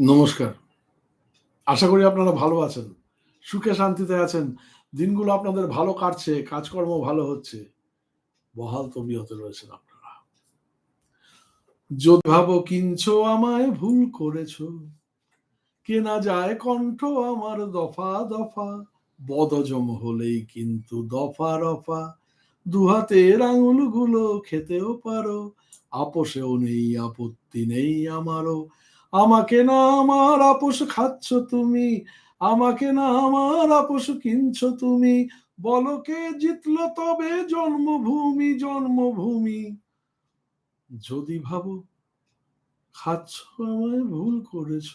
নমস্কার। আশা করি আপনারা ভালো আছেন, সুখে শান্তিতে আছেন। দিনগুলো আপনাদের ভালো কাটছে, কাজকর্ম ভালো হচ্ছে। বহাল তবিয়তে রয়েছেন আপনারা। যদি ভাবো আমায়, ভুল করেছ। কেনা যায় কণ্ঠ আমার দফা দফা। বদজম হলেই কিন্তু দফা রফা। দুহাতের আঙুলগুলো খেতেও পারো। আপোষেও নেই, আপত্তি নেই আমারও। আমাকে না আমার আপোষ খাচ্ছ তুমি, আমাকে না আমার আপোষ কিনছো তুমি। বলো কে জিতলো তবে জন্মভূমি জন্মভূমি। যদি ভাবো খাচ্ছ আমায় ভুল করেছ।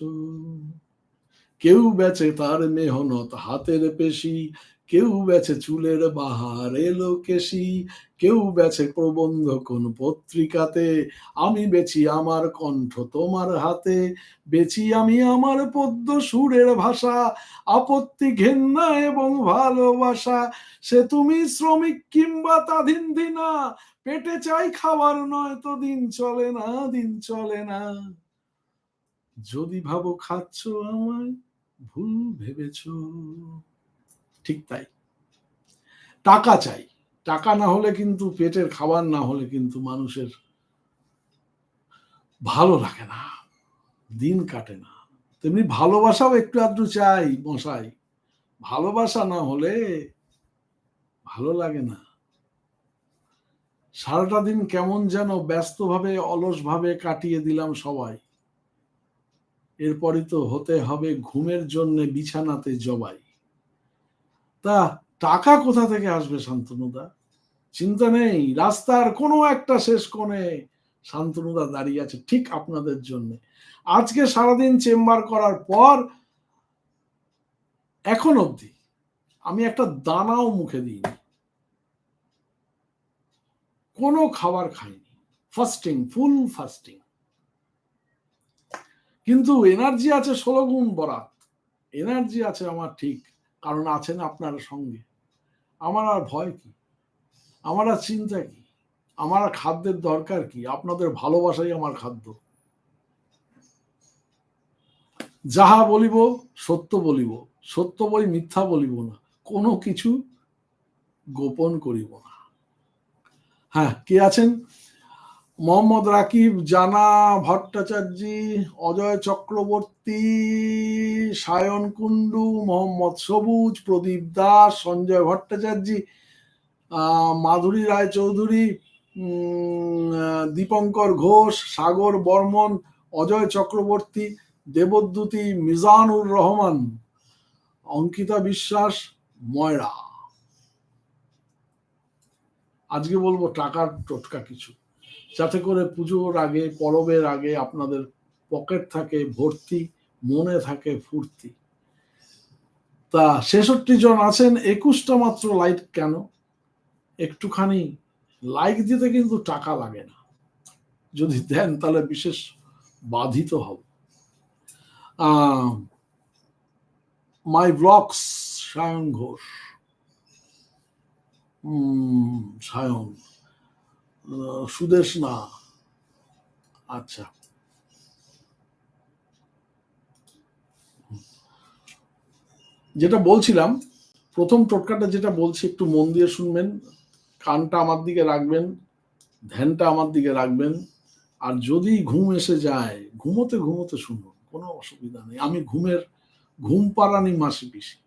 কেউ বেচে তার মেহনত হাতের পেশি, কেউ বেচে চুলের বাহার এলো কেশি কেউ বেছে প্রবন্ধ কোন পত্রিকাতে? আমি বেছি আমার কণ্ঠ তোমার হাতে, বেছি আমি আমার পদ্য সুরের ভাষা, আপত্তি, ঘেন্না এবং ভালোবাসা। সে তুমি শ্রমিক কিংবা তাধীন দিনা, পেটে চাই খাবার নয় তো দিন চলে না, দিন চলে না। যদি ভাবো খাচ্ছ আমায়, ভুল ভেবেছ। ঠিক তাই। টাকা চাই। টাকা না হলে কিন্তু, পেটের খাবার না হলে কিন্তু মানুষের ভালো লাগে না, দিন কাটে না। তেমনি ভালোবাসাও একটু আধটু চাই মশাই। ভালোবাসা না হলে ভালো লাগে না। সারাটা দিন কেমন যেন ব্যস্তভাবে, অলসভাবে কাটিয়ে দিলাম সবাই। এরপরই তো হতে হবে ঘুমের জন্য বিছানাতে জবাই। তা টাকা কোথা থেকে আসবে শান্তনুদা? চিন্তা নেই, রাস্তার কোনো একটা শেষ কোণে শান্তনুদা দাঁড়িয়ে আছে ঠিক আপনাদের জন্য। আজকে সারাদিন চেম্বার করার পর এখন অবধি আমি একটা দানাও মুখে দিইনি। কোনো খাবার খাইনি। ফাস্টিং ফুল ফাস্টিং কিন্তু এনার্জি আছে ষোলো গুণ বরাত। এনার্জি আছে আমার ঠিক, কারণ আছেন আপনার সঙ্গে। আমার আর ভয় কি? আমার আর চিন্তা কি? আমার খাদ্যের দরকার কি? আপনাদের ভালোবাসাই আমার খাদ্য। যাহা বলিব, সত্য বলিব সত্য বই মিথ্যা বলিব না, কোনো কিছু গোপন করিব না। হ্যাঁ কে আছেন? মোহাম্মদ রাকিব, জানা ভট্টাচার্য, অজয় চক্রবর্তী, সায়ন কুন্ডু মোহাম্মদ সবুজ, প্রদীপ দাস, সঞ্জয় ভট্টাচার্য মাধুরী রায় চৌধুরী দীপঙ্কর ঘোষ, সাগর বর্মন, অজয় চক্রবর্তী, দেবদ্যুতি, মিজানুর রহমান, অঙ্কিতা বিশ্বাস, ময়রা। আজকে বলব টাকার টোটকা কিছু। যাতে করে পুজোর আগে, পরবের আগে আপনাদের পকেট থাকে ভর্তি, মনে থাকে ফুর্তি। তা ছেষট্টি জন আছেন, একুশটা মাত্র লাইট কেন? একটুখানি লাইক দিতে কিন্তু টাকা লাগে না। যদি দেন তাহলে বিশেষ বাধিত হব। My blogs Sayan Ghosh. Sayan. Sudesh না। আচ্ছা। যেটা বলছিলাম, প্রথম টোটকাটা যেটা বলছি, একটু মন দিয়ে শুনবেন। কানটা আমার দিকে রাখবেন, ধ্যানটা আমার দিকে রাখবেন, আর যদি ঘুম এসে যায়, ঘুমোতে ঘুমোতে শুনুন, কোনো অসুবিধা নেই। আমি ঘুমের, ঘুম পাড়ানি মাসি পিসি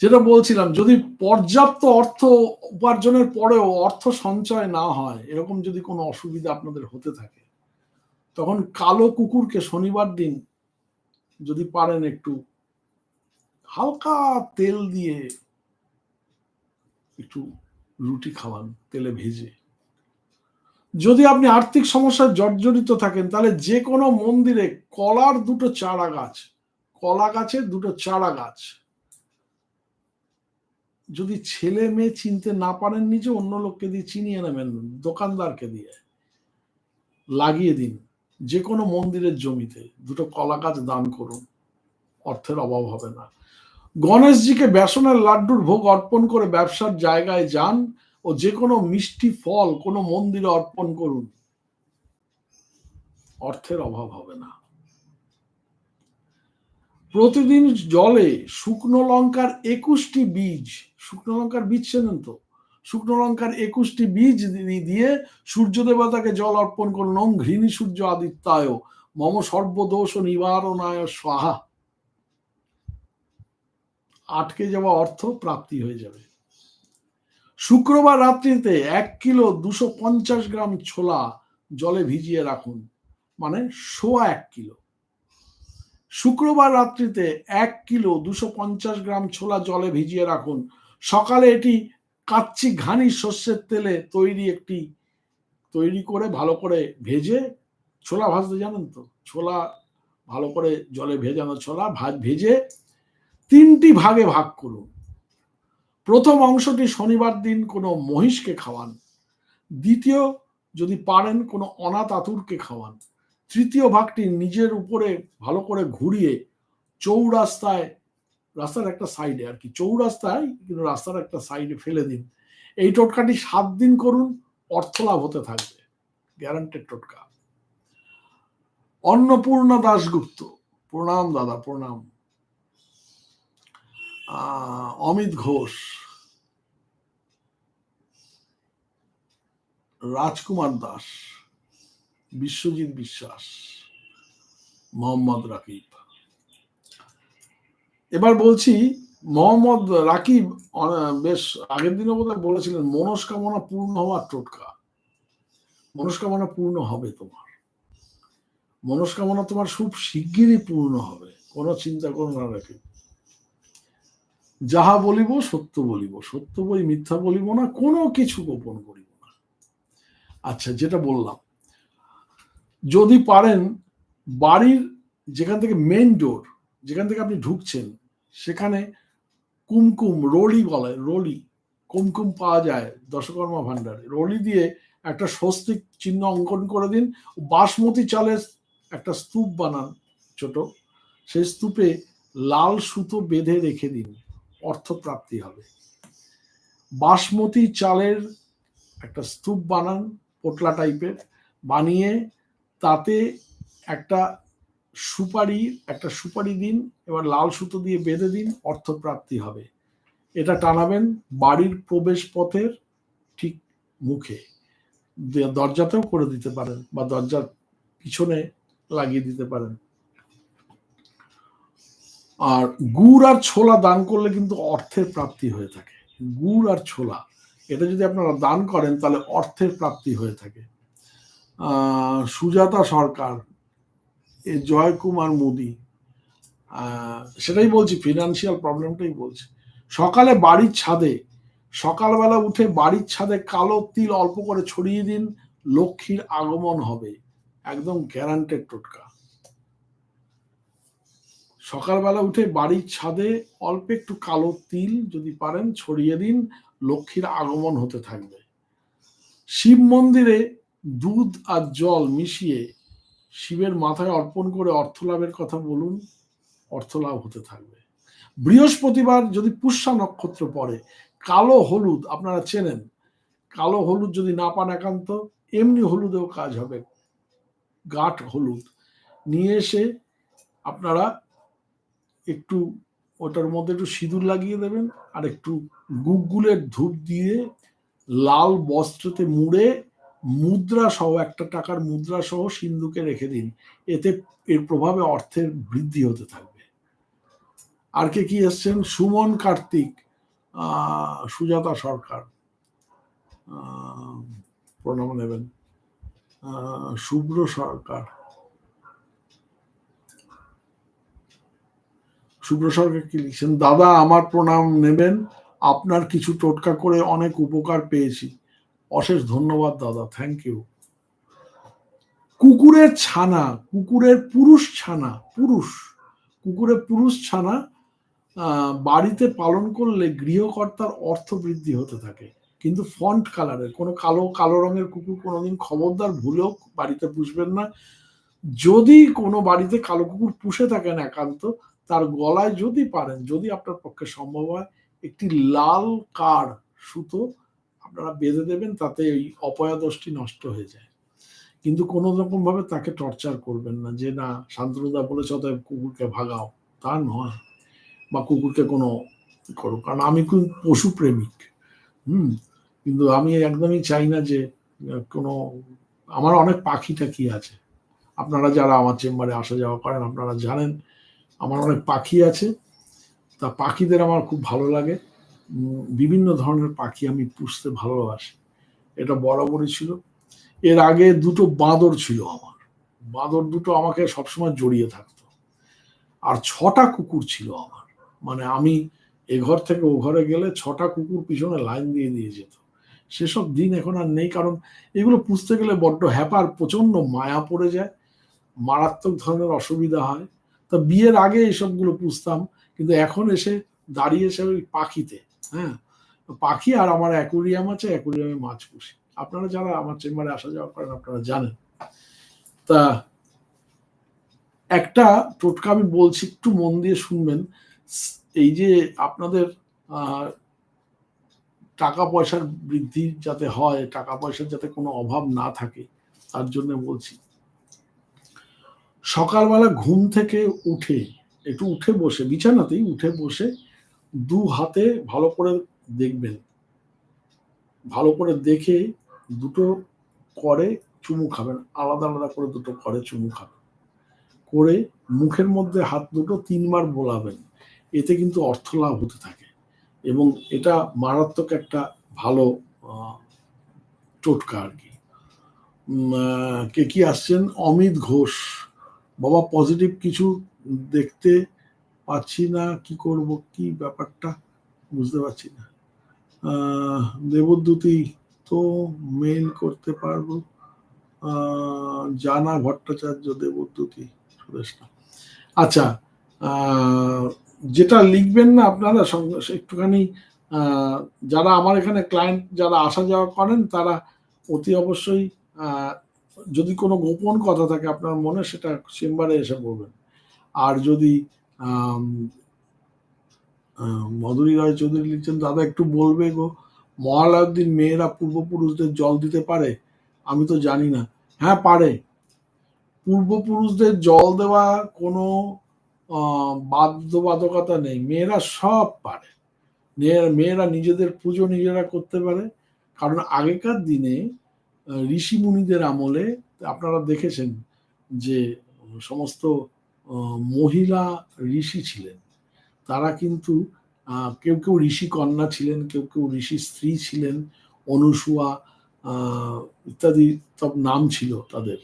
যেটা বলছিলাম, যদি পর্যাপ্ত অর্থ উপার্জনের পরেও অর্থ সঞ্চয় না হয়, এরকম যদি কোনো অসুবিধা আপনাদের হতে থাকে, তখন কালো কুকুরকে শনিবার দিন যদি পারেন একটু হালকা তেল দিয়ে একটু রুটি খাওয়ান, তেলে ভেজে। যদি আপনি আর্থিক সমস্যায় জর্জরিত থাকেন, তাহলে যে কোনো মন্দিরে কলার দুটো চারা গাছ, কলা গাছের দুটো চারা গাছ। যদি ছেলে মেয়ে চিনতে না পারেন নিজে, অন্য লোককে দিয়ে চিনিয়ে নেবেন, দোকানদারকে দিয়ে। লাগিয়ে দিন। যে কোনো মন্দিরের জমিতে দুটো কলা গাছ দান করুন। অর্থের অভাব হবে না। গণেশজিকে বেসনের লাড্ডুর ভোগ অর্পণ করে ব্যবসার জায়গায় যান ও যে কোনো মিষ্টি ফল কোনো মন্দিরে অর্পণ করুন। অর্থের অভাব হবে না। প্রতিদিন জলে শুকনো লঙ্কার একুশটি বীজ, শুকনো লঙ্কার বীজ চেনেন তো? শুকনো লঙ্কার একুশটি বীজ দিয়ে সূর্য দেবতাকে জল অর্পণ করুন। ঘৃণী সূর্য আদিত্যায়। মম সর্বদোষ নিবারণায় স্বাহা। আটকে যাওয়া অর্থ প্রাপ্তি হয়ে যাবে। শুক্রবার রাত্রিতে এক কিলো দুশো পঞ্চাশ গ্রাম ছোলা জলে ভিজিয়ে রাখুন মানে সোয়া এক কিলো। শুক্রবার রাত্রিতে এক কিলো দুশো পঞ্চাশ গ্রাম ছোলা জলে ভিজিয়ে রাখুন। সকালে এটি কাচ্চি ঘানি শস্যের তেলে তৈরি একটি, তৈরি করে ভালো করে ভেজে, ছোলা ভাজতে জানেন তো? ছোলা ভালো করে জলে ভেজানো ছোলা ভাজ, ভেজে তিনটি ভাগে ভাগ করুন। প্রথম অংশটি শনিবার দিন কোনো মহিষকে খাওয়ান। দ্বিতীয়, যদি পারেন কোনো অনাথ আতুরকে খাওয়ান। তৃতীয় ভাগটি নিজের উপরে ভালো করে ঘুরিয়ে চৌরাস্তায়, রাস্তার একটা সাইডে আর কি, চৌরাস্তায় কিন্তু রাস্তার একটা সাইডে ফেলে দিন। এই টোটকাটি সাত দিন করুন অর্থ লাভ হতে থাকবে, গ্যারান্টেড টোটকা। অন্নপূর্ণা দাশগুপ্ত, প্রণাম দাদা, প্রণাম। অমিত ঘোষ, রাজকুমার দাস, বিশ্বজিৎ বিশ্বাস, মোহাম্মদ রাকিব। এবার বলছি, মোহাম্মদ রাকিব বেশ আগের দিনও বোধহয় বলেছিলেন, মনস্কামনা পূর্ণ হওয়ার টোটকা। মনস্কামনা পূর্ণ হবে তোমার। মনস্কামনা তোমার খুব শিগগিরই পূর্ণ হবে। কোনো চিন্তা করো না রাখি যাহা বলিব, সত্য বলিব। সত্য বই, মিথ্যা বলিব না, কোনো কিছু গোপন করিব না। আচ্ছা যেটা বললাম, যদি পারেন, বাড়ির যেখান থেকে মেন ডোর যেখান থেকে আপনি ঢুকছেন, সেখানে কুমকুম রোলি বলে রোলি কুমকুম পাওয়া যায়, দশকর্মা ভান্ডারে রোলি দিয়ে একটা স্বস্তিক চিহ্ন অঙ্কন করে দিন, বাসমতি চালের একটা স্তূপ বানান ছোট, সেই স্তূপে লাল সুতো বেঁধে রেখে দিন। অর্থপ্রাপ্তি হবে। বাসমতি চালের একটা স্তূপ বানান পোটলা টাইপের, বানিয়ে তাতে একটা সুপারি একটা সুপারি দিন, এবার লাল সুতো দিয়ে বেঁধে দিন, অর্থপ্রাপ্তি হবে। এটা টানাবেন বাড়ির প্রবেশ পথের ঠিক মুখে। দরজাতেও করে দিতে পারেন বা দরজার পিছনে লাগিয়ে দিতে পারেন। আর গুড় আর ছোলা দান করলে কিন্তু অর্থের প্রাপ্তি হয়ে থাকে। গুড় আর ছোলা, এটা যদি আপনারা দান করেন তাহলে অর্থের প্রাপ্তি হয়ে থাকে। সুজাতা সরকার, এ জয় কুমার মোদি সেটাই বলছি ফিনান্সিয়াল প্রবলেমটাই বলছি। সকালে বাড়ির ছাদে, সকালবেলা উঠে বাড়ির ছাদে কালো তিল অল্প করে ছড়িয়ে দিন, লক্ষ্মীর আগমন হবে, একদম গ্যারান্টেড টোটকা। সকালবেলা উঠে বাড়ির ছাদে অল্প একটু কালো তিল যদি পারেন ছড়িয়ে দিন, লক্ষ্মীর আগমন হতে থাকবে। শিব মন্দিরে দুধ আর জল মিশিয়ে শিবের মাথায় অর্পণ করে অর্থ লাভের কথা বলুন অর্থ লাভ হতে থাকবে। বৃহস্পতিবার যদি পুষ্যা নক্ষত্র পড়ে, কালো হলুদ আপনারা চেনেন, কালো হলুদ যদি না পান একান্ত, এমনি হলুদেও কাজ হবে। গাঠ হলুদ নিয়ে এসে আপনারা একটু ওটার মধ্যে একটু সিঁদুর লাগিয়ে দেবেন আর একটু গুগগুলের ধূপ দিয়ে লাল বস্ত্রতে মুড়ে মুদ্রা সহ, একটা টাকার মুদ্রা সহ সিন্ধুকে রেখে দিন। এতে এর প্রভাবে অর্থের বৃদ্ধি হতে থাকবে। আর কে কি এসছেন? সুমন কার্তিক সুজাতা সরকার। প্রণাম নেবেন। শুভ্র সরকার। শুভ্র সরকার কি লিখছেন? দাদা, আমার প্রণাম নেবেন। আপনার কিছু টোটকা করে অনেক উপকার পেয়েছি। অশেষ ধন্যবাদ, দাদা। থ্যাংক ইউ কুকুরের ছানা, কুকুরের পুরুষ ছানা, পুরুষ, কুকুরের পুরুষ ছানা বাড়িতে পালন করলে গৃহকর্তার অর্থ বৃদ্ধি হতে থাকে। কিন্তু ফন্ট কালারের, কোনো কালো কালো রঙের কুকুর কোনোদিন খবরদার ভুলেও বাড়িতে পুষবেন না। যদি কোনো বাড়িতে কালো কুকুর পুষে থাকেন একান্ত তার গলায় যদি পারেন, যদি আপনার পক্ষে সম্ভব হয়, একটি লাল কার সুতো আপনারা বেঁধে দেবেন, তাতে ওই অপয়াদোষটি নষ্ট হয়ে যায়। কিন্তু কোনো রকম ভাবে তাকে টর্চার করবেন না, যে না শান্তনুদা বলেছে, অতএব কুকুরকে ভাগাও। তা নয়, বা কুকুরকে কোনো করো কারণ আমি পশু প্রেমিক, হুম? কিন্তু আমি একদমই চাই না যে কোনো, আমার অনেক পাখি টাকি আছে। আপনারা যারা আমার চেম্বারে আসা যাওয়া করেন, আপনারা জানেন আমার অনেক পাখি আছে। তা পাখিদের আমার খুব ভালো লাগে। বিভিন্ন ধরনের পাখি আমি পুষতে ভালোবাসি। এটা বরাবরই ছিল। এর আগে দুটো বাঁদর ছিল আমার। বাঁদর দুটো আমাকে সবসময় জড়িয়ে থাকতো। আর ছটা কুকুর ছিল আমার। মানে আমি এ ঘর থেকে ও ঘরে গেলে ছটা কুকুর পিছনে লাইন দিয়ে দিয়ে যেত। সেসব দিন এখন আর নেই। কারণ এগুলো পুষতে গেলে বড্ড হ্যাপার প্রচণ্ড মায়া পড়ে যায়। মারাত্মক ধরনের অসুবিধা হয়। তা বিয়ের আগে এসবগুলো পুষতাম, কিন্তু এখন এসে দাঁড়িয়েছে ওই পাখিতে হ্যাঁ? পাখি আর আমার অ্যাকুরিয়াম আছে, অ্যাকুরিয়ামে মাছ পুষি। আপনারা যারা আমার চেম্বারে আসা যাওয়া করেন, আপনারা জানেন। তা একটা টোটকা আমি বলছি, একটু মন দিয়ে শুনবেন। এই যে আপনাদের টাকা পয়সার বৃদ্ধি যাতে হয় টাকা পয়সার যাতে কোনো অভাব না থাকে, তার জন্য বলছি। সকালবেলা ঘুম থেকে উঠে, একটু উঠে বসে, বিছানাতেই উঠে বসে দু হাতে ভালো করে দেখবেন। ভালো করে দেখে দুটো করে চুমু খাবেন, আলাদা আলাদা করে দুটো করে চুমু খাবেন। করে মুখের মধ্যে হাত দুটো তিনবার বোলাবেন, এতে কিন্তু অর্থ লাভ হতে থাকে এবং এটা মারাত্মক একটা ভালো টোটকা আর কি। কে কি আসছেন? অমিত ঘোষ। বাবা পজিটিভ কিছু দেখতে পাচ্ছি না, কি করব, কি ব্যাপারটা বুঝতে পারছি না। দেবদ্যুতি তো মেল করতে পারব। জানা ভট্টাচার্য দেবদ্যুতি আচ্ছা যেটা লিখবেন না আপনারা একটুখানি যারা আমার এখানে ক্লায়েন্ট যারা আসা যাওয়া করেন, তারা অতি অবশ্যই যদি কোনো গোপন কথা থাকে আপনার মনে, সেটা চেম্বারে এসে বলবেন। আর যদি মধুরী রায় চৌধুরী লিখছেন, দাদা, একটু বলবে গো, মহালয়ার মেয়েরা পূর্বপুরুষদের জল দিতে পারে? আমি তো জানি না। হ্যাঁ পারে। পূর্বপুরুষদের জল দেওয়া কোনো বাধ্যবাধকতা নেই। মেয়েরা সব পারে। মেয়েরা নিজেদের পুজো নিজেরা করতে পারে। কারণ আগেকার দিনে ঋষি মুনিদের আমলে আপনারা দেখেছেন যে সমস্ত মহিলা ঋষি ছিলেন। তারা কিন্তু কেউ কেউ ঋষি কন্যা ছিলেন, কেউ কেউ ঋষি স্ত্রী ছিলেন, অনুসুয়া ইত্যাদি সব নাম ছিল তাদের।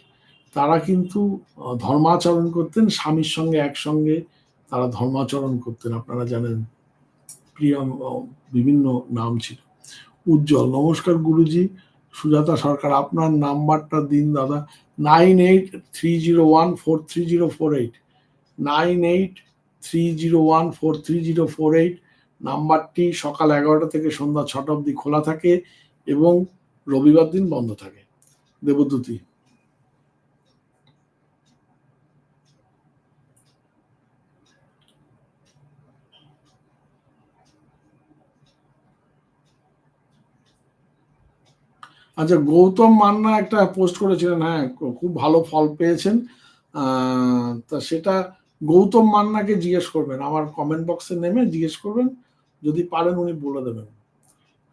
তারা কিন্তু ধর্মাচরণ করতেন, স্বামীর সঙ্গে একসঙ্গে তারা ধর্মাচরণ করতেন। আপনারা জানেন, প্রিয়, বিভিন্ন নাম ছিল। উজ্জ্বল, নমস্কার গুরুজি। সুজাতা সরকার, আপনার নাম্বারটা দিন দাদা nine eight three zero one four three zero four eight nine eight three zero one four three zero four eight নাম্বারটি সকাল এগারোটা থেকে সন্ধ্যা ছটা অবধি খোলা থাকে এবং রবিবার দিন বন্ধ থাকে। দেবদ্যুতি। আচ্ছা গৌতম মান্না একটা পোস্ট করেছিলেন হ্যাঁ খুব ভালো ফল পেয়েছেন। তা সেটা গৌতম মান্নাকে জিজ্ঞেস করবেন, আমার কমেন্ট বক্সে নেমে জিজ্ঞেস করবেন, যদি পারেন উনি বলে দেবেন।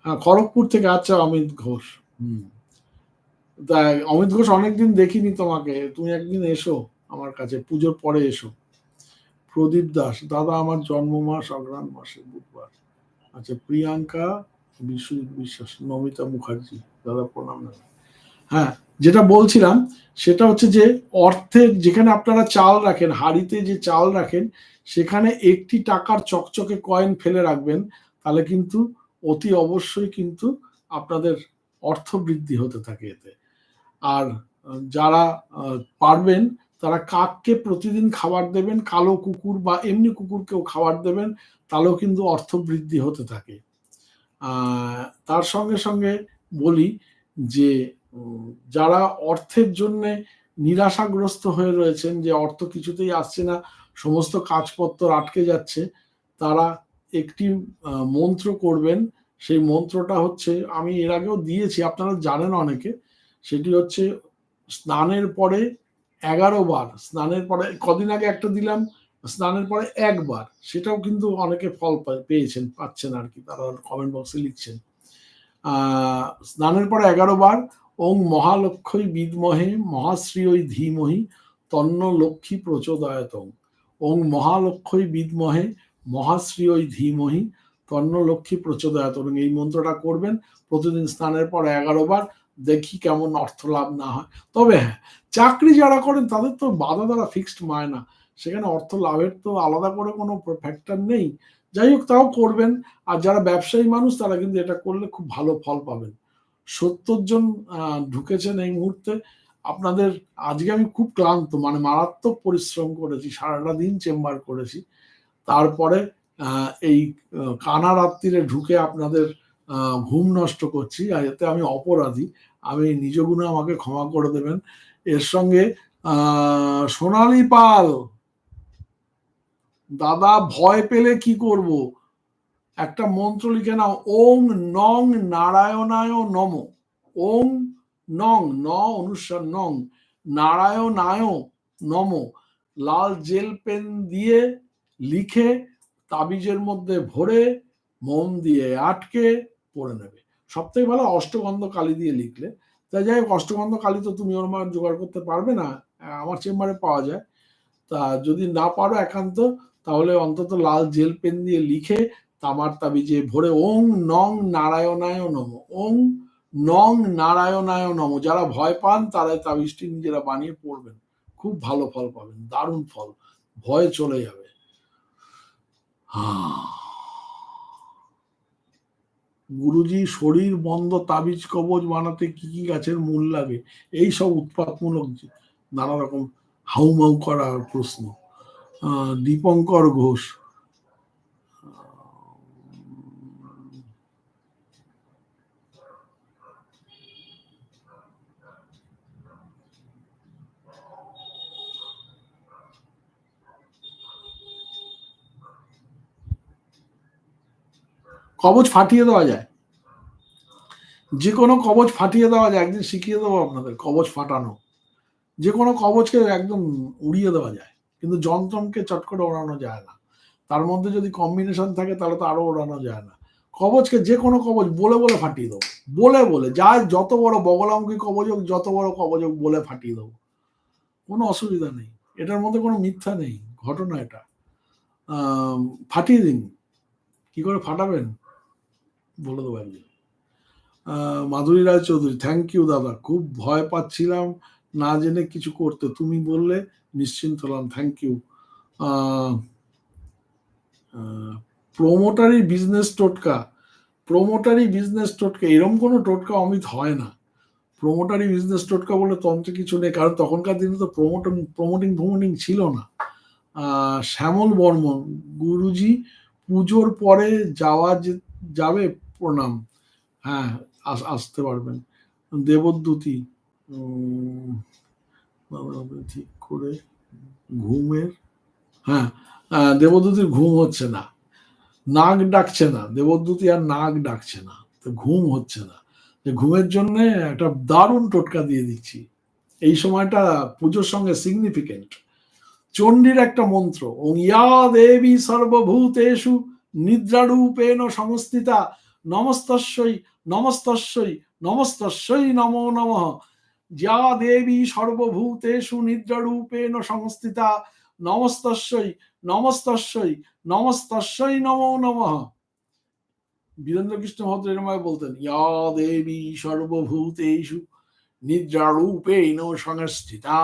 হ্যাঁ খড়গপুর থেকে আচ্ছা অমিত ঘোষ। হুম। তা অমিত ঘোষ অনেকদিন দেখিনি তোমাকে, তুমি একদিন এসো আমার কাছে, পুজোর পরে এসো। প্রদীপ দাস, দাদা আমার জন্ম মাস অগ্রাণ মাসে বুধবার। আচ্ছা প্রিয়াঙ্কা, বিশ্বজিৎ বিশ্বাস, নমিতা মুখার্জি। দাদা, প্রণাম জানাই। হ্যাঁ যেটা বলছিলাম, সেটা হচ্ছে যে অর্থের, যেখানে আপনারা চাল রাখেন, হাড়িতে যে চাল রাখেন, সেখানে একটি টাকার চকচকে কয়েন ফেলে রাখবেন, তাহলে কিন্তু অতি অবশ্যই কিন্তু আপনাদের অর্থ বৃদ্ধি হতে থাকে এতে আর যারা পারবেন, তারা কাককে প্রতিদিন খাবার দেবেন, কালো কুকুর বা এমনি কুকুরকেও খাবার দেবেন, তাহলেও কিন্তু অর্থ বৃদ্ধি হতে থাকে তার সঙ্গে সঙ্গে বলি যে যারা অর্থের জন্য নিরাশাগ্রস্ত হয়ে রয়েছেন, যে অর্থ কিছুতেই আসছে না, সমস্ত কাজপত্র আটকে যাচ্ছে, তারা একটি মন্ত্র করবেন। সেই মন্ত্রটা হচ্ছে, আমি এর আগেও দিয়েছি, আপনারা জানেন অনেকে, সেটি হচ্ছে স্নানের পরে এগারো বার, স্নানের পরে, কদিন আগে একটা দিলাম, স্নানের পরে একবার, সেটাও কিন্তু অনেকে ফল পেয়েছেন, পাচ্ছেন আর কি, তারা কমেন্ট বক্সে লিখছেন। স্নানের পরে এগারো বার, ওং মহালক্ষ্মী বিদমহে, মহাশ্রীয় ধীমহি, তন্ন লক্ষ্মী প্রচোদয়তং। ওং মহালক্ষ্মী বিদমহে, মহাশ্রীয় ধীমহি, তন্ন লক্ষ্মী প্রচোদয়তং। এই মন্ত্রটা করবেন, প্রতিদিন স্নানের পর এগারো বার, দেখি কেমন অর্থ লাভ না হয়। তবে হ্যাঁ চাকরি যারা করেন তাদের তো বাধা দ্বারা ফিক্সড মায়না সেখানে অর্থ লাভের তো আলাদা করে কোনো ফ্যাক্টর নেই। যাই হোক, তাও করবেন। আর যারা ব্যবসায়ী মানুষ, তারা কিন্তু এটা করলে খুব ভালো ফল পাবেন। সত্তর জন ঢুকেছেন এই মুহূর্তে। আপনাদের, আজকে আমি খুব ক্লান্ত মানে মারাত্মক পরিশ্রম করেছি, সারাটা দিন চেম্বার করেছি। তারপরে এই কানা রাত্রিরে ঢুকে আপনাদের ঘুম নষ্ট করছি। আর এতে আমি অপরাধী। আমি নিজ গুণে আমাকে ক্ষমা করে দেবেন। এর সঙ্গে সোনালী পাল! দাদা ভয় পেলে কি করব? একটা মন্ত্র লিখে নাও, ওং নং নারায়ণায় নম। ওং নং, ন অনুসার নং, নারায়ণায় নম। লাল জেল পেন দিয়ে লিখে তাবিজের মধ্যে ভরে মোম দিয়ে আটকে পড়ে নেবে। সব থেকে ভালো অষ্টগন্ধ কালি দিয়ে লিখলে। তাই যাই হোক, অষ্টগন্ধ কালি তো তুমি ওর জোগাড় করতে পারবে না, আমার চেম্বারে পাওয়া যায়। তা যদি না পারো একান্ত তাহলে অন্তত লাল জেল পেন দিয়ে লিখে তামার তাবিজে ভরে ওং নং নারায়ণায় নম, ওং নং নারায়ণায় নম। যারা ভয় পান, তারা এই তাবিজটি নিজেরা বানিয়ে পড়বেন। খুব ভালো ফল পাবেন, দারুণ ফল। ভয় চলে যাবে। গুরুজি, শরীর বন্ধ, তাবিজ কবজ বানাতে কি কি গাছের মূল লাগে? এই সব উৎপাতমূলক নানা রকম হাউমাউ করা প্রশ্ন। দীপঙ্কর ঘোষ। কবচ ফাটিয়ে দেওয়া যায়। যে কোনো কবচ ফাটিয়ে দেওয়া যায়, একদিন শিখিয়ে দেবো আপনাদের, কবচ ফাটানো। যে কোনো কবচকে একদম উড়িয়ে দেওয়া যায়। কিন্তু যন্ত্রমকে চট করে ওড়ানো যায় না। তার মধ্যে যদি কম্বিনেশন থাকে, তাহলে তো আরও ওড়ানো যায় না। কবচকে যে কোনো কবচ বলে বলে ফাটিয়ে দেবো। বলে বলে যা যত বড় বগলামুখী কবচ হোক, যত বড় কবচ হোক, বলে ফাটিয়ে দেবো। কোনো অসুবিধা নেই। এটার মধ্যে কোনো মিথ্যা নেই। ঘটনা এটা। ফাটিয়ে দিন। কি করে ফাটাবেন? বলে দেবো একদিন। মাধুরী রায় চৌধুরী থ্যাংক ইউ দাদা। খুব ভয় পাচ্ছিলাম। না জেনে কিছু করতে। তুমি বললে নিশ্চিন্ত হলাম থ্যাংক ইউ প্রোমোটারি বিজনেস টোটকা প্রোমোটারি বিজনেস টোটকা, এরম কোনো টোটকা অমিত হয় না। প্রোমোটারি বিজনেস টোটকা বলে তন্ত্রে কিছু নেই, কারণ তখনকার দিনে তো প্রোমোটিং প্রোমোটিং প্রোমোটিং ছিল না। শ্যামল বর্মন, গুরুজি, পুজোর পরে যাওয়া যাবে প্রণাম। হ্যাঁ আস- আসতে পারবেন। দেবদ্যুতি ঠিক করে ঘুমের হ্যাঁ আহ, দেবদ্যুতির ঘুম হচ্ছে না। নাক ডাকছে না। দেবদ্যুতি আর নাক ডাকছে না। তো ঘুম হচ্ছে না। ঘুমের জন্য একটা দারুণ টোটকা দিয়ে দিচ্ছি। এই সময়টা পুজোর সঙ্গে সিগনিফিকেন্ট চণ্ডীর একটা মন্ত্র ওং ইয়া দেবী সর্বভূতেষু নিদ্রারূপেণ সংস্থিতা নমস্তস্যই নমস্তস্যই নমস্তস্যই নমো নমঃ। যা দেবী সর্বভূতেষু নিদ্রারূপেণ সংস্থিতা। নমস্তস্যই নমস্তস্যই নমস্তস্যই নমো নমঃ। বীরেন্দ্র কৃষ্ণ ভদ্র এরমায় বলতেন ইয়া দেবী সর্বভূতেষু নিদ্রারূপেণ সংস্থিতা।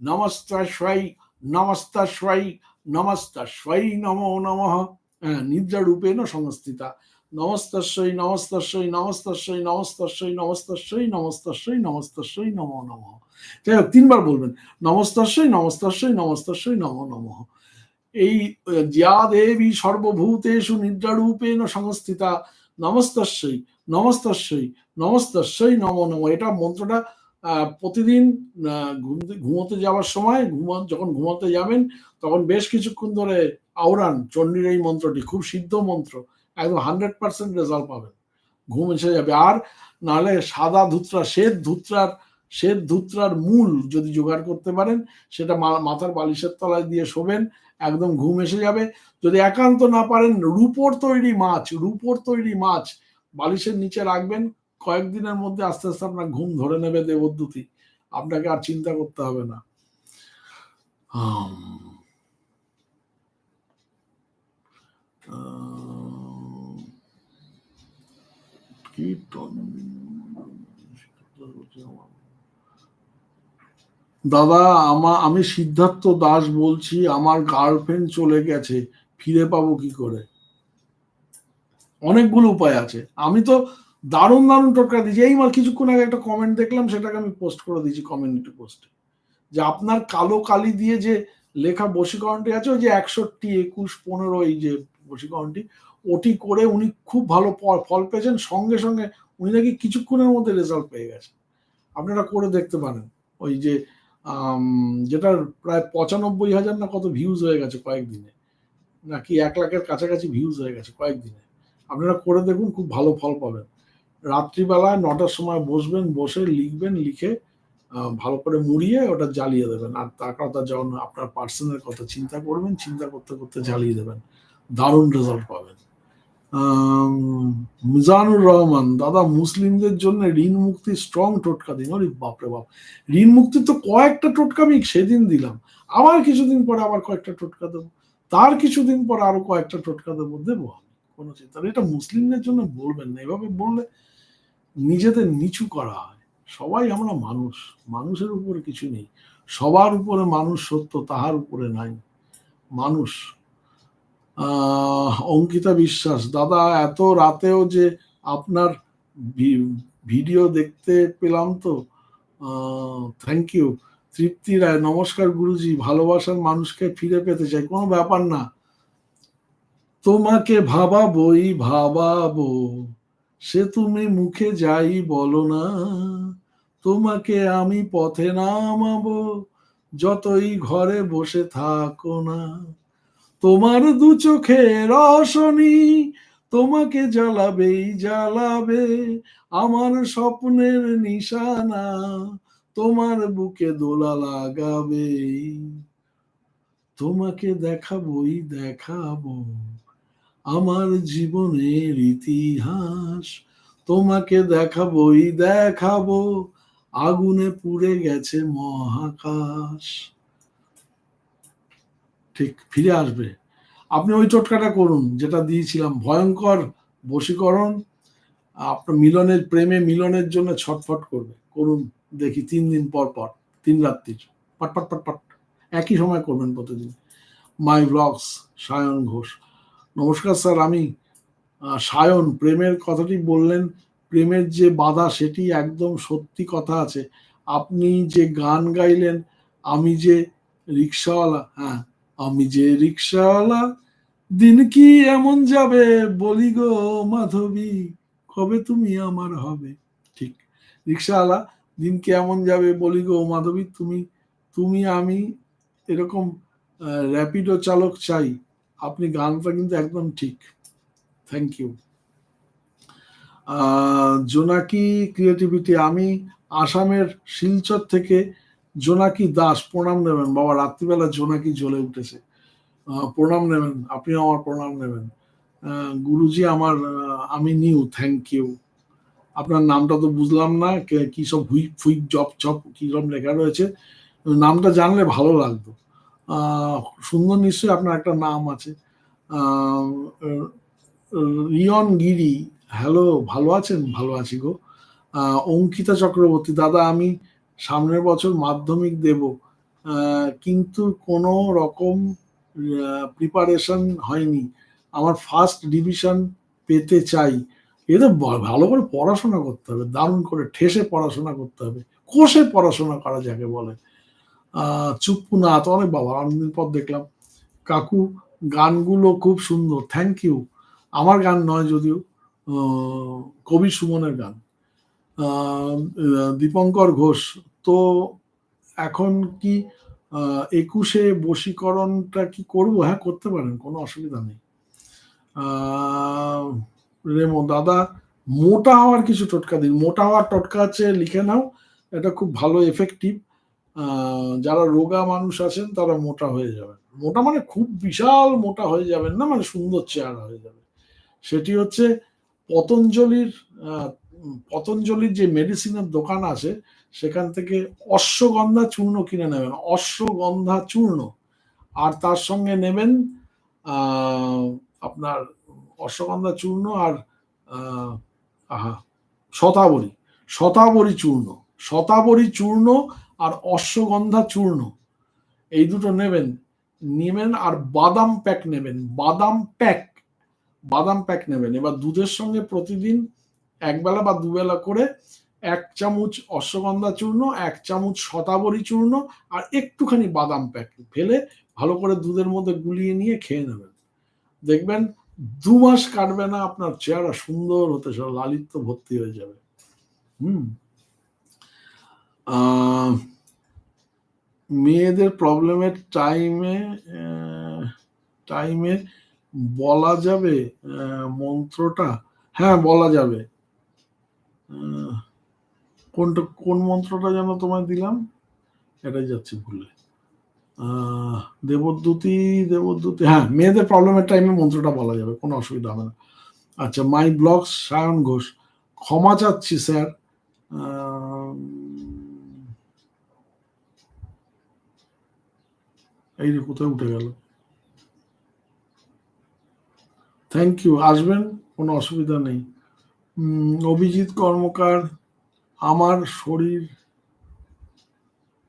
নমস্তস্যই নমস্তস্যই নমস্তস্যই নমো নমঃ। হ্যাঁ, নিদ্রারূপেণ সংস্থিতা। নমস্তস্যই নমস্তস্যই নমস্তস্যই নমস্তস্যই নমস্তস্যই নমস্তস্যই নমস্তস্যই নমো নমঃ যাই হোক তিনবার বলবেন নমস্তস্যই নমস্তস্যই নমস্তস্যই নমো নমঃ এই আহ, যা দেবী সর্বভূতেষু নিদ্রারূপেণ সংস্থিতা নমস্তস্যই নমস্তস্যই নমস্তস্যই নমো নমঃ এটা মন্ত্রটা প্রতিদিন ঘুমোতে যাওয়ার সময় ঘুমা যখন ঘুমোতে যাবেন তখন বেশ কিছুক্ষণ ধরে আওরান চণ্ডীর এই মন্ত্রটি খুব সিদ্ধ মন্ত্র একদম হান্ড্রেড পার্সেন্ট রেজাল্ট পাবেন। ঘুম এসে যাবে। আর নাহলে সাদা ধুতরা শ্বেত ধুতরার শ্বেত ধুত্রার মূল যদি জোগাড় করতে পারেন সেটা মাথার বালিশের তলায় দিয়ে শোবেন একদম ঘুম এসে যাবে। যদি একান্ত না পারেন রূপোর তৈরি মাছ রূপোর তৈরি মাছ বালিশের নিচে রাখবেন। কয়েকদিনের মধ্যে আস্তে আস্তে আপনার ঘুম ধরে নেবে দেবদ্যুতি আপনাকে আর চিন্তা করতে হবে না। আহ, কীর্তন দাদা, আমা, আমি সিদ্ধার্থ দাস বলছি, আমার গার্লফ্রেন্ড চলে গেছে, ফিরে পাবো কি করে? অনেকগুলো উপায় আছে। আমি তো দারুণ দারুণ টোটকা দিয়েছি। এই মার কিছুক্ষণ আগে একটা কমেন্ট দেখলাম, সেটাকে আমি পোস্ট করে দিয়েছি কমিউনিটি পোস্টে যে আপনার কালো কালি দিয়ে যে লেখা বশীকরণটি আছে, ওই যে একষট্টি, একুশ, পনেরো, এই যে বশীকরণটি ওটি করে উনি খুব ভালো ফল- পেয়েছেন। সঙ্গে সঙ্গে উনি নাকি কিছুক্ষণের মধ্যে রেজাল্ট পেয়ে গেছেন। আপনারা করে দেখতে পারেন। ওই যে যেটার প্রায় পঁচানব্বই হাজার না কত ভিউজ হয়ে গেছে কয়েকদিনে। নাকি এক লাখের কাছাকাছি ভিউজ হয়ে গেছে কয়েকদিনে। আপনারা করে দেখুন, খুব ভালো ফল পাবেন। রাত্রিবেলায় নটার সময় বসবেন, বসে লিখবেন, লিখে ভালো করে মুড়িয়ে ওটা জ্বালিয়ে দেবেন। আর তার কথা যখন আপনার পার্সনের কথা চিন্তা করবেন, চিন্তা করতে করতে জ্বালিয়ে দেবেন। দারুণ রেজাল্ট পাবেন। মিজানুর রহমান, দাদা, মুসলিমদের জন্য ঋণ মুক্তি স্ট্রং টোটকা দিন। ওরে বাপরে বাপ। ঋণ মুক্তির তো কয়েকটা টোটকা আমি সেদিন দিলাম। আবার কিছুদিন পরে আবার কয়েকটা টোটকা দেবো। তার কিছুদিন পরে আরও কয়েকটা টোটকা দেবো। দেবো কোনো চিন্তা। এটা মুসলিমদের জন্য বলবেন না। এভাবে বললে নিজেদের নিচু করা হয়। সবাই আমরা মানুষ। মানুষের উপরে কিছু নেই। সবার উপরে মানুষ সত্য, তাহার উপরে নাই। মানুষ অঙ্কিতা বিশ্বাস, দাদা, এত রাতেও যে আপনার ভিডিও দেখতে পেলাম তো থ্যাংক ইউ তৃপ্তি রায়, নমস্কার গুরুজি, ভালোবাসার মানুষকে ফিরে পেতে চাই, কোনো ব্যাপার না। তোমাকে ভাবাবই, ভাবাবো, সে তুমি মুখে যাই বলো না, তোমাকে আমি পথে নামাবো, যতই ঘরে বসে থাকো না। তোমার দু চোখে রশনি তোমাকে জ্বালাবেই জ্বালাবে আমার স্বপ্নের নিশানা তোমার বুকে দোলা লাগাবে। তোমাকে দেখাবই দেখাবো আমার জীবনের ইতিহাস। তোমাকে দেখাবই দেখাবো আগুনে পুড়ে গেছে মহাকাশ। ঠিক ফিরে আসবে। আপনি ওই টোটকাটা করুন, যেটা দিয়েছিলাম। ভয়ঙ্কর বশীকরণ আপনার মিলনের প্রেমে মিলনের জন্য ছটফট করবে। করুন, দেখি তিন দিন পর পর, তিন রাত্রির। পট পট পট পট। একই সময় করবেন প্রতিদিন। My blogs, Sayan Ghosh. নমস্কার স্যার, আমি সায়ন। প্রেমের কথাটি বললেন, প্রেমের যে বাধা সেটি একদম সত্যি কথা আছে। আপনি যে গান গাইলেন, আমি যে রিক্সাওয়ালা হ্যাঁ আমি যে রিক্সাওয়ালা দিন কি এমন যাবে? বলি গো মাধবী, কবে তুমি আমার হবে? ঠিক রিক্সাওয়ালা দিন কি এমন যাবে? বলি গো মাধবী, তুমি তুমি, আমি এরকম র্যাপিডো চালক চাই। আপনি গানটা কিন্তু একদম ঠিক। থ্যাংক ইউ জোনাকি ক্রিয়েটিভিটি, আমি আসামের শিলচর থেকে জোনাকি দাস, প্রণাম নেবেন। বাবা, রাত্রিবেলা জোনাকি জ্বলে উঠেছে। প্রণাম নেবেন। আপনিও আমার প্রণাম নেবেন। গুরুজি আমার আমি নিউ থ্যাংক ইউ আপনার নামটা তো বুঝলাম না, কে- সব হুইক ফুইক, জপ চপ কি সব লেখা রয়েছে। নামটা জানলে ভালো লাগতো। সুন্দর নিশ্চয়ই আপনার একটা নাম আছে। রিয়ন গিরি। হ্যালো, ভালো আছেন? ভালো আছি গো। অঙ্কিতা চক্রবর্তী। দাদা, আমি সামনের বছর মাধ্যমিক দেব কিন্তু কোনো রকম প্রিপারেশন হয়নি। আমার ফার্স্ট ডিভিশন পেতে চাই। ব- ভালো করে পড়াশোনা করতে হবে, দারুণ করে ঠেসে পড়াশোনা করতে হবে, কোষে পড়াশোনা করা যাকে বলে। চুপ্পু না তো অনেক বাবা, অনেকদিন পর দেখলাম, কাকু, গানগুলো খুব সুন্দর থ্যাংক ইউ আমার গান নয় যদিও কবি সুমনের গান। দীপঙ্কর ঘোষ তো এখন কি একুশে বশীকরণটা কি করব? হ্যাঁ করতে পারেন, কোনো অসুবিধা নেই। রেমো, দাদা, মোটা হওয়ার কিছু টোটকা দিন। মোটা হওয়ার টোটকা আছে, লিখে নাও। এটা খুব ভালো এফেক্টিভ যারা রোগা মানুষ আছেন, তারা মোটা হয়ে যাবেন। মোটা মানে খুব বিশাল মোটা হয়ে যাবেন না মানে সুন্দর চেহারা হয়ে যাবে। সেটি হচ্ছে পতঞ্জলির পতঞ্জলির যে মেডিসিনের দোকান আছে সেখান থেকে অশ্বগন্ধা চূর্ণ কিনে নেবেন, অশ্বগন্ধা চূর্ণ। আর তার সঙ্গে নেবেন আপনার অশ্বগন্ধা চূর্ণ আর শতাবরী শতাবরী চূর্ণ শতাবরী চূর্ণ আর অশ্বগন্ধা চূর্ণ। এই দুটো নেবেন নেবেন আর বাদাম প্যাক নেবেন, বাদাম প্যাক বাদাম প্যাক নেবেন। এবার দুধের সঙ্গে প্রতিদিন একবেলা বা দুবেলা করে এক চামচ অশ্বগন্ধা চূর্ণ এক চামচ শতাবরী চূর্ণ আর একটুখানি বাদাম প্যাক। ফেলে ভালো করে দুধের মধ্যে গুলিয়ে নিয়ে খেয়ে নেবেন। দেখবেন দু মাস কাটবে না আপনার চেহারা সুন্দর হতে সব লালিত্য ভর্তি হয়ে যাবে। হুম। মেয়েদের প্রবলেমের টাইমে টাইমে বলা যাবে মন্ত্রটা হ্যাঁ বলা যাবে। আহ, কোনটা, কোন মন্ত্রটা যেন তোমায় দিলাম? এটাই যাচ্ছে ভুলে। দেবদ্যুতি দেবদূতি হ্যাঁ মেয়েদের প্রবলেমের টাইমে মন্ত্রটা বলা যাবে, কোনো অসুবিধা হবে না। আচ্ছা মাই ব্লগস সায়ন ঘোষ। ক্ষমা চাচ্ছি, স্যার। এই যে কোথায় উঠে গেল? থ্যাংক ইউ আসবেন? কোনো অসুবিধা নেই। অভিজিৎ কর্মকার আমার শরীর,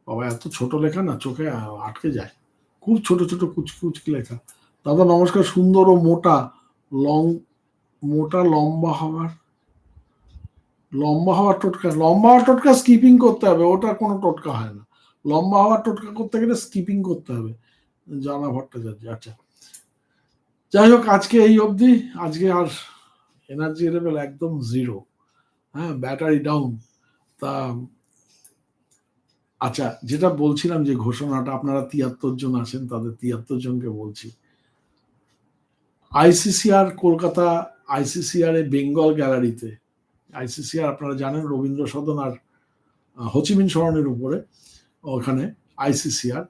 বাবা, এত ছোট লেখা না, চোখে আটকে যায়। খুব ছোট ছোট কুচকি কুচকি লেখা। দাদা, নমস্কার, সুন্দর ও মোটা, লং, মোটা, লম্বা হওয়ার লম্বা হওয়ার টোটকা, লম্বা হওয়ার টোটকা স্কিপিং করতে হবে ওটা কোনো টোটকা হয় না। লম্বা হওয়ার টোটকা করতে গেলে স্কিপিং করতে হবে। জানা ভট্টাচার্য আচ্ছা। যাই হোক, আজকে এই অবধি, আজকে আর এনার্জি লেভেল একদম জিরো হ্যাঁ ব্যাটারি ডাউন তা আচ্ছা যেটা বলছিলাম যে ঘোষণাটা, আপনারা তিয়াত্তর জন আছেন তাদের তিয়াত্তর জনকে বলছি। আইসিসিআর কলকাতা আইসিসিআর এ বেঙ্গল গ্যালারিতে আইসিসিআর আপনারা জানেন রবীন্দ্র সদন আর হচিমিন সরণের উপরে, ওখানে আইসিসিআর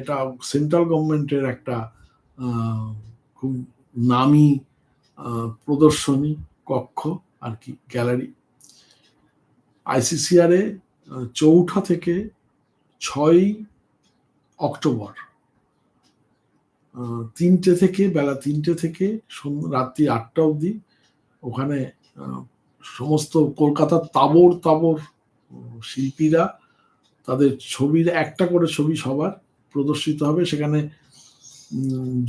এটা সেন্ট্রাল গভর্নমেন্টের একটা খুব নামি প্রদর্শনী কক্ষ আর কি, গ্যালারি। আইসিসিআর এ চৌঠা থেকে ছয় অক্টোবর তিনটে থেকে, বেলা তিনটে থেকে রাত্রি আটটা অবধি ওখানে সমস্ত কলকাতার তাবর তাবর শিল্পীরা তাদের ছবির, একটা করে ছবি সবার প্রদর্শিত হবে। সেখানে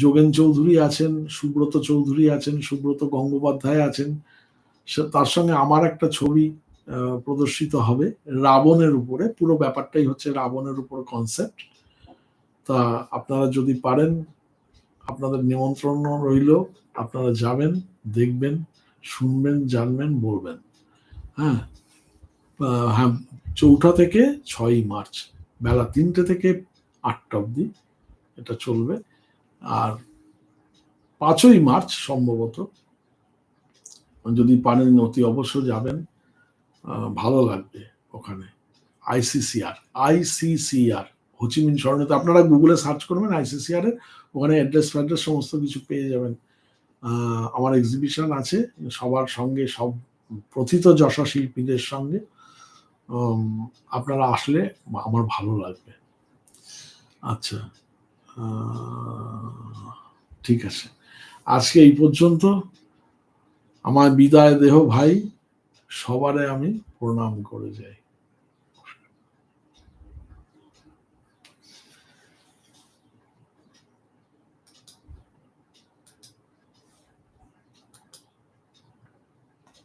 যোগেন চৌধুরী আছেন, সুব্রত চৌধুরী আছেন, সুব্রত গঙ্গোপাধ্যায় আছেন। তার সঙ্গে আমার একটা ছবি প্রদর্শিত হবে রাবণের উপরে। পুরো ব্যাপারটাই হচ্ছে রাবণের উপর কনসেপ্ট তা আপনারা যদি পারেন, আপনাদের নিমন্ত্রণ রইল। আপনারা যাবেন, দেখবেন, শুনবেন, জানবেন, বলবেন। হ্যাঁ? হ্যাঁ চৌঠা থেকে ছয়ই মার্চ, বেলা তিনটে থেকে আটটা অবধি এটা চলবে। আর পাঁচই মার্চ সম্ভবত, যদি পারেন অতি অবশ্য যাবেন। ভালো লাগবে ওখানে। আইসিসিআর আইসিসিআর হোচিমিন স্মরণে তো আপনারা গুগলে সার্চ করবেন আইসিসিআর এর, ওখানে অ্যাড্রেস ফ্যাড্রেস সমস্ত কিছু পেয়ে যাবেন। আমার এক্সিবিশন আছে, সবার সঙ্গে, সব প্রথিত যশা শিল্পীদের সঙ্গে। আপনারা আসলে আমার ভালো লাগবে। আচ্ছা ঠিক আছে। আজকে এই পর্যন্ত। আমার বিদায় দেহ ভাই। সবারে আমি প্রণাম করে যাই।